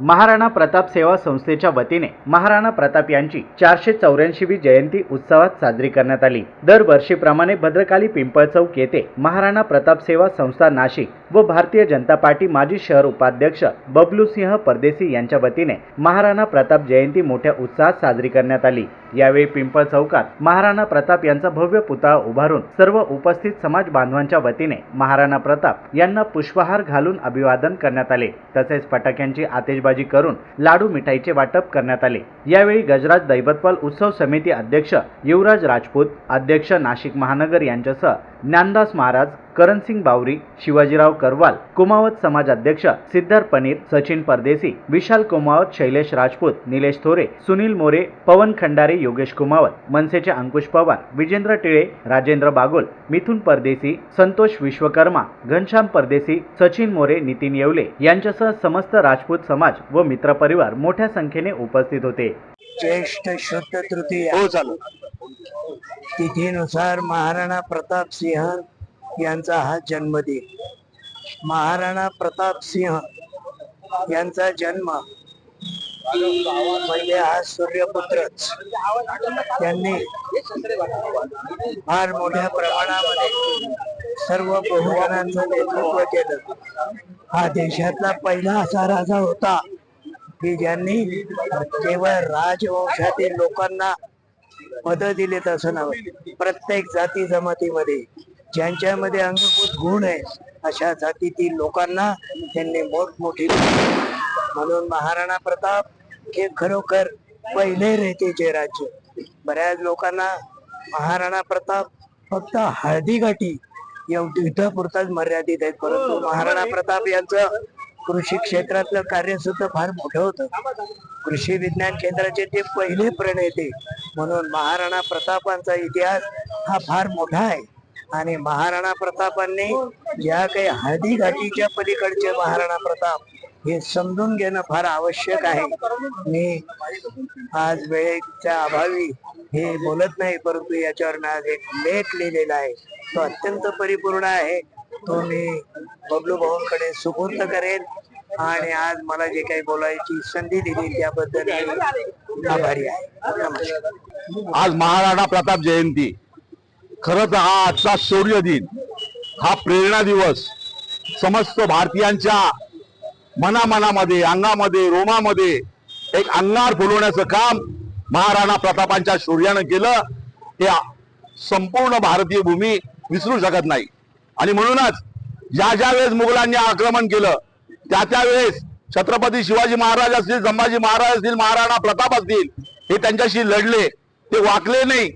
महाराणा प्रताप सेवा संस्थेच्या वतीने महाराणा प्रताप यांची चारशे चौऱ्याऐंशीवी जयंती उत्सवात साजरी करण्यात आली. दरवर्षीप्रमाणे भद्रकाली पिंपळ चौक येथे महाराणा प्रताप सेवा संस्था नाशिक व भारतीय जनता पार्टी माजी शहर उपाध्यक्ष बबलूसिंह परदेसी यांच्या वतीने महाराणा प्रताप जयंती मोठ्या उत्साहात साजरी करण्यात आली. यावेळी पिंपळ चौकात महाराणा प्रताप यांचा भव्य पुतळा उभारून सर्व उपस्थित समाज बांधवांच्या वतीने महाराणा प्रताप यांना पुष्पहार घालून अभिवादन करण्यात आले. तसेच फटाक्यांची आतिषबाजी करून लाडू मिठाईचे वाटप करण्यात आले. यावेळी गजराज दैवतपाल उत्सव समिती अध्यक्ष युवराज राजपूत अध्यक्ष नाशिक महानगर यांच्यासह ज्ञानदास महाराज करणसिंग बावरी शिवाजीराव करवाल कुमावत समाज अध्यक्ष सिद्धार्थ पनीर सचिन परदेसी विशाल कुमावत शैलेश राजपूत निलेश थोरे सुनील मोरे पवन खंडारे योगेश कुमावत मनसेचे अंकुश पवार विजेंद्र टिळे राजेंद्र बागोल मिथुन परदेसी संतोष विश्वकर्मा घनश्याम परदेसी सचिन मोरे नितीन येवले यांच्यासह समस्त राजपूत समाज व मित्रपरिवार मोठ्या संख्येने उपस्थित होते. ज्येष्ठ शुद्ध तृतीय. हो चालू तिथीनुसार महाराणा प्रताप सिंह यांचा हा जन्मदिन. महाराणा प्रताप सिंह यांचा जन्म म्हणजे हा सूर्यपुत्रच. त्यांनी फार मोठ्या प्रमाणामध्ये सर्व बहुजनांचं नेतृत्व केलं. हा देशातला पहिला असा राजा होता की ज्यांनी केवळ राजवंशातील लोकांना पद दिलेत असं नव्हे प्रत्येक जाती जमातीमध्ये ज्यांच्यामध्ये अंगभूत गुण आहे अशा जातीतील लोकांना त्यांनी मोठमोठी म्हणून महाराणा प्रताप हे खरोखर पहिले रेतेचे राज्य. बऱ्याच लोकांना महाराणा प्रताप फक्त हळदी गाठी एवढी इथं पुरताच मर्यादित आहेत परंतु महाराणा प्रताप यांचं कृषी क्षेत्रातलं कार्य सुद्धा फार मोठं होतं. कृषी विज्ञान केंद्राचे ते पहिले प्रणेते म्हणून महाराणा प्रतापांचा इतिहास हा फार मोठा आहे. आणि महाराणा प्रतापांनी ज्या काही हळदी घाटीच्या पलीकडचे महाराणा प्रताप हे समजून घेणं फार आवश्यक आहे. मी आज वेळेच्या अभावी हे बोलत नाही परंतु याच्यावर मी आज एक लेख लिहिलेला आहे. तो अत्यंत परिपूर्ण आहे. तो मी बबलू भाऊंकडे सुपूर्द करेन. आणि आज मला जे काही बोलायची संधी दिली त्याबद्दल आभारी आहे. नमस्कार. आज महाराणा प्रताप जयंती. खरंच हा आजचा शौर्य दिन हा प्रेरणा दिवस समस्त भारतीयांच्या मनामनामध्ये अंगामध्ये रोमामध्ये एक अंगार फुलवण्याचं काम महाराणा प्रतापांच्या शौर्यानं केलं. हे संपूर्ण भारतीय भूमी विसरू शकत नाही. आणि म्हणूनच ज्या ज्या वेळेस मुघलांनी आक्रमण केलं त्या त्यावेळेस छत्रपती शिवाजी महाराज असतील संभाजी महाराज असतील महाराणा प्रताप असतील हे त्यांच्याशी लढले ते वाकले नाही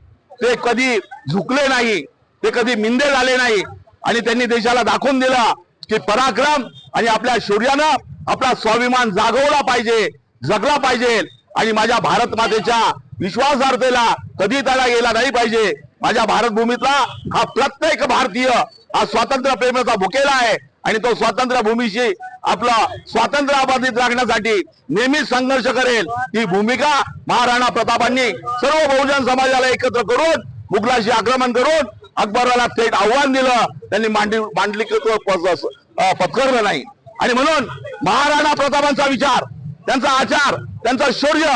ते कधी झुकले नाही ते कधी मिंदे झाले नाही. आणि त्यांनी देशाला दाखवून दिला की पराक्रम आणि आपल्या शौर्यानं आपला स्वाभिमान जागवला पाहिजे जगला पाहिजे. आणि माझ्या भारत मातेच्या विश्वासार्हतेला कधी त्याला गेला नाही पाहिजे. माझ्या भारतभूमीतला हा प्रत्येक भारतीय हा स्वातंत्र्य प्रेमाचा भुकेला आहे. आणि तो स्वातंत्र्य भूमीशी आपला स्वातंत्र्य अबाधित राखण्यासाठी नेहमीच संघर्ष करेल. ही भूमिका महाराणा प्रतापांनी सर्व बहुजन समाजाला एकत्र करून मुघलाशी आक्रमण करून अकबराला थेट आव्हान दिलं. त्यांनी मांडली मांडलिकत्व पत्करलं नाही. आणि म्हणून महाराणा प्रतापांचा विचार त्यांचा आचार त्यांचा शौर्य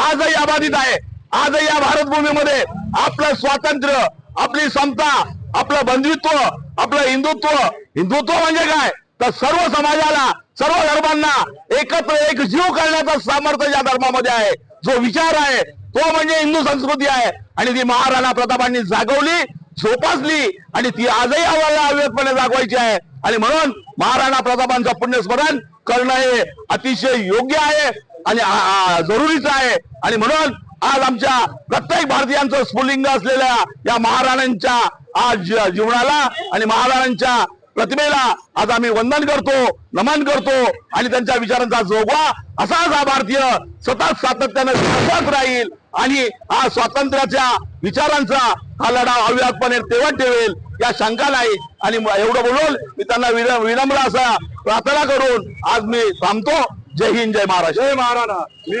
आजही अबाधित आहे. आजही या भारत भूमीमध्ये आपलं स्वातंत्र्य आपली समता आपलं बंधुत्व आपलं हिंदुत्व. हिंदुत्व म्हणजे काय? तर सर्व समाजाला सर्व धर्मांना एकत्र एक जीव करण्याचं सामर्थ्य या धर्मामध्ये आहे. जो विचार आहे तो म्हणजे हिंदू संस्कृती आहे. आणि ती महाराणा प्रतापांनी जागवली जोपासली आणि ती आजही आम्हाला अव्यक्तपणे जागवायची आहे. आणि म्हणून महाराणा प्रतापांचं पुण्यस्मरण करणं हे अतिशय योग्य आहे आणि जरुरीच जरुरीचं आहे. आणि म्हणून आज आमच्या प्रत्येक भारतीयांचं स्फुलिंग असलेल्या या महाराणांच्या आज जीवनाला आणि महाराजांच्या प्रतिमेला आज आम्ही वंदन करतो नमन करतो आणि त्यांच्या विचारांचा जोगवा असाच हा भारतीय सतत सातत्यानं शाश्वत राहील आणि हा स्वातंत्र्याच्या विचारांचा हा लढा अव्याहतपणे तेवट ठेवेल या शंका नाही. आणि एवढं बोलून मी त्यांना विनम्र असा प्रार्थना करून आज मी थांबतो. जय हिंद जय महाराज जय महाराणा. मी